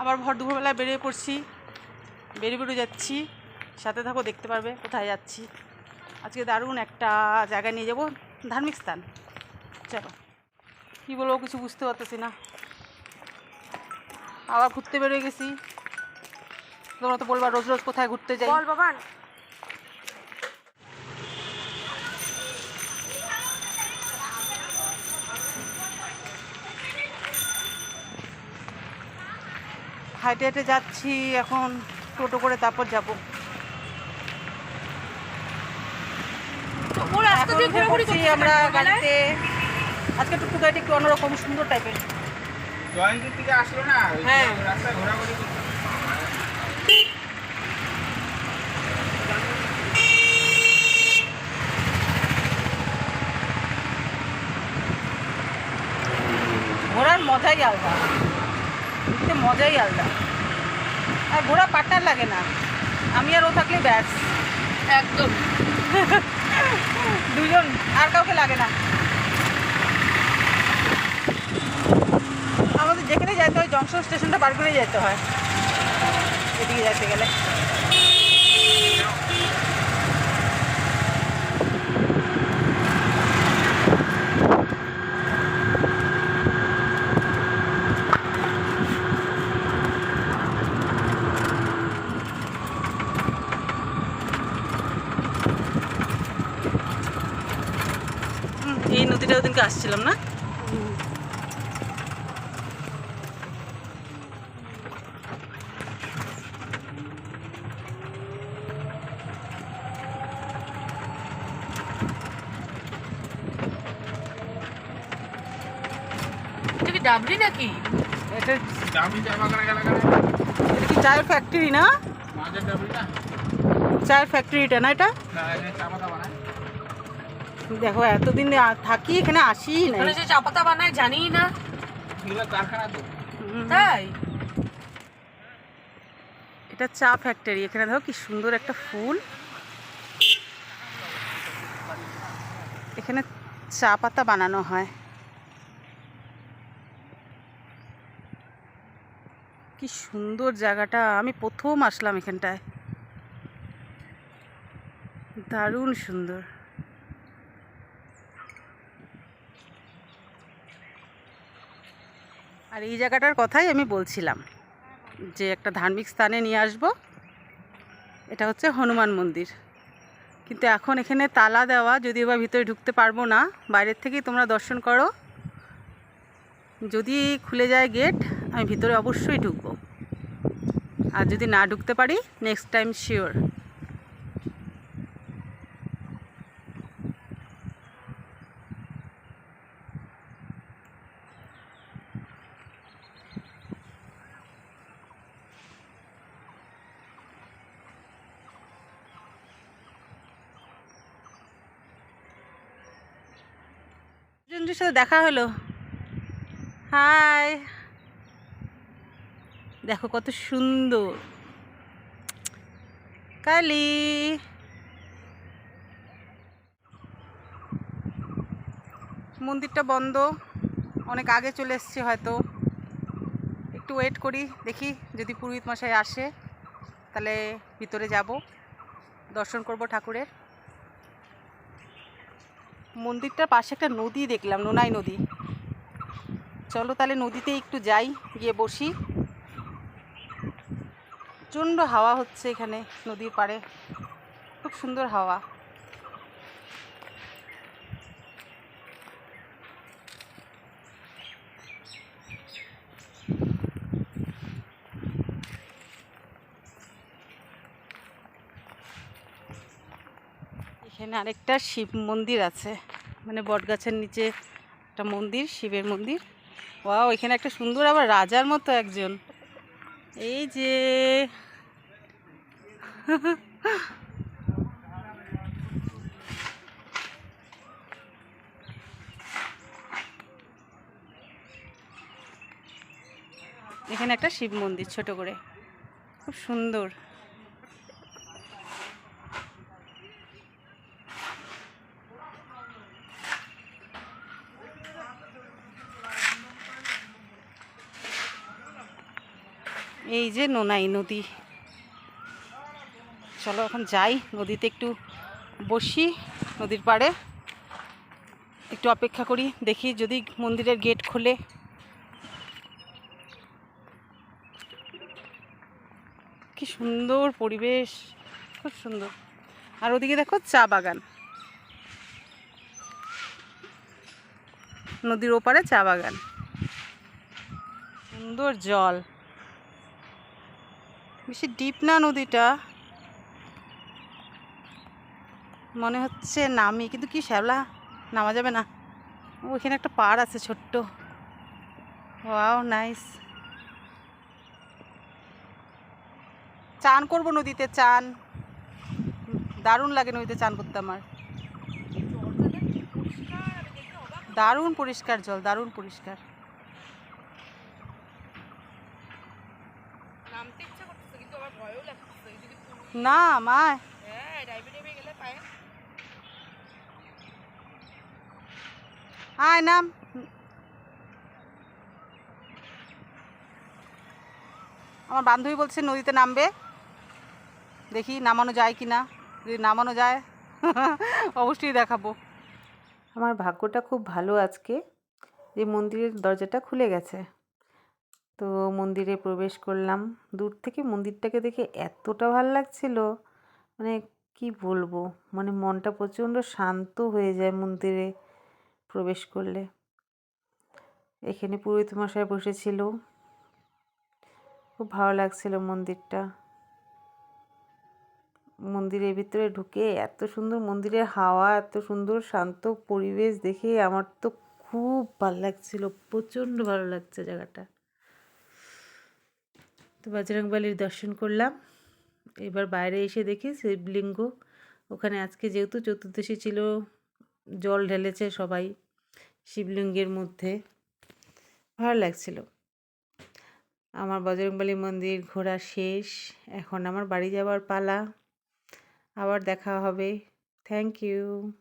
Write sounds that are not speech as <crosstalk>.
আবার ভর দুপুরবেলায় বেরিয়ে পড়ছি। বেরিয়ে বেরিয়ে যাচ্ছি। সাথে থাকো, দেখতে পারবে কোথায় যাচ্ছি। আজকে দারুণ একটা জায়গায় নিয়ে যাব, ধার্মিক স্থান। চলো। কী বলব, কিছু বুঝতে পারতেছি না। আবার ঘুরতে বেরিয়ে গেছি। তোমরা তো বলবা রোজ রোজ কোথায় ঘুরতে যাই। বল বাবান। হাইটে হেঁটে যাচ্ছি এখন টোটো করে তারপর যাব। আমরা গাড়িতে। আজকে টুকটু গাড়িটা একটু অন্যরকম সুন্দর টাইপের জয়ন্তীর থেকে আসলো না? হ্যাঁ। ঘোরাঘুরি ঘোরার মজাই আলাদা। ঘুরতে মজাই আলাদা। আর ঘোরা পাটার লাগে না। আমি আর ও থাকলে ব্যাস। একদম। <laughs> দুজন আর কাউকে লাগে না। আমাদের যেখানে যেতে হয় জংশন স্টেশনটা বার করে যেতে হয়। এদিকে যেতে গেলে। এই নদীটা ওদিনকে আসছিলাম না? এটা কি ডাবলি নাকি? এটা কি চায়ের ফ্যাক্টরি না? মাঝের ডাবলি না? চায়ের ফ্যাক্টরিটা না এটা না এটা চা পাতা বানায় দেখো এতদিন থাকি এখানে আসি না মানে যে চা পাতা বানায় জানি না। এগুলো কারখানা তো। তাই? এটা চা ফ্যাক্টরি এখানে দেখো কি সুন্দর একটা ফুল। এখানে চা পাতা বানানো হয়। কি সুন্দর জায়গাটা আমি প্রথম আসলাম এখানটায়। দারুণ সুন্দর। আর এই জায়গাটার কথাই আমি বলছিলাম যে একটা ধার্মিক স্থানে নিয়ে আসব। এটা হচ্ছে হনুমান মন্দির। কিন্তু এখন এখানে তালা দেওয়া, যদিও বা ভিতরে ঢুকতে পারব না, বাইরের থেকেই তোমরা দর্শন করো। যদি খুলে যায় গেট, আমি ভিতরে অবশ্যই ঢুকবো। আর যদি না ঢুকতে পারি নেক্সট টাইম শিওর দুজনের সাথে দেখা হলো। হাই। দেখো কত সুন্দর। কালি। মন্দিরটা বন্ধ। অনেক আগে চলে এসেছি হয়তো। একটু ওয়েট করি, দেখি যদি পুরোহিত মশাই আসে, তাহলে ভিতরে যাব। দর্শন করব ঠাকুরের। মন্দিরটার পাশে একটা নদী দেখলাম, নোনাই নদী। চলো তাহলে নদীতে একটু যাই, গিয়ে বসি। প্রচণ্ড হাওয়া হচ্ছে এখানে নদীর পাড়ে। খুব সুন্দর হাওয়া। এখানে আরেকটা শিব মন্দির আছে। মানে বটগাছের নিচে একটা মন্দির, শিবের মন্দির। ওয়াও, এখানে একটা সুন্দর আবার রাজার মতো একজন। এই যে এখানে একটা শিব মন্দির, ছোট করে। খুব সুন্দর। এই যে নোনাই নদী। চলো এখন যাই, নদীতে একটু বসি, নদীর পাড়ে। একটু অপেক্ষা করি, দেখি যদি মন্দিরের গেট খোলে। কি সুন্দর পরিবেশ, খুব সুন্দর। আর ওদিকে দেখো চা বাগান। নদীর ওপারে চা বাগান। সুন্দর জল। বেশি ডিপ না নদীটা? মনে হচ্ছে নামি কিন্তু কি শ্যাবলা নামা যাবে না। ওইখানে একটা পাড় আছে ছোট্ট। Wow nice. চান করব নদীতে চান। দারুণ লাগে নদীতে চান করতে আমার। দারুণ পরিষ্কার জল দারুণ পরিষ্কার। নামতে ইচ্ছা করতেছে কিন্তু আমার ভয়ও লাগতেছে যদি না মা হ্যাঁ গেলে পায়ে। আয় নাম। আমার বান্ধবী বলছে নদীতে নামবে। দেখি নামানো যায় কি না যদি নামানো যায় <laughs> অবশ্যই দেখাবো। আমার ভাগ্যটা খুব ভালো আজকে। যে মন্দিরের দরজাটা খুলে গেছে। তো মন্দিরে প্রবেশ করলাম। দূর থেকে মন্দিরটাকে দেখে এতটা ভালো লাগছিল। মানে কি বলব? মানে মনটা প্রচণ্ড শান্ত হয়ে যায় মন্দিরে প্রবেশ করলে। এখানে পুরোহিত মশাই বসেছিল। খুব ভালো লাগছিল মন্দিরটা। মন্দিরের ভিতরে ঢুকে এত সুন্দর মন্দিরের হাওয়া, এত সুন্দর শান্ত পরিবেশ দেখে আমার তো খুব ভালো লাগছিল। প্রচণ্ড ভালো লাগছে জায়গাটা। তো বজরংবলির দর্শন করলাম। এবার বাইরে এসে দেখি শিবলিঙ্গ। ওখানে আজকে যেহেতু চতুর্দশী ছিল, জল ঢেলেছে সবাই শিবলিঙ্গের মধ্যে। ভালো লাগছিল। আমার বজরংবলী মন্দির ঘোরা শেষ। এখন আমার বাড়ি যাওয়ার পালা। আবার দেখা হবে। Thank you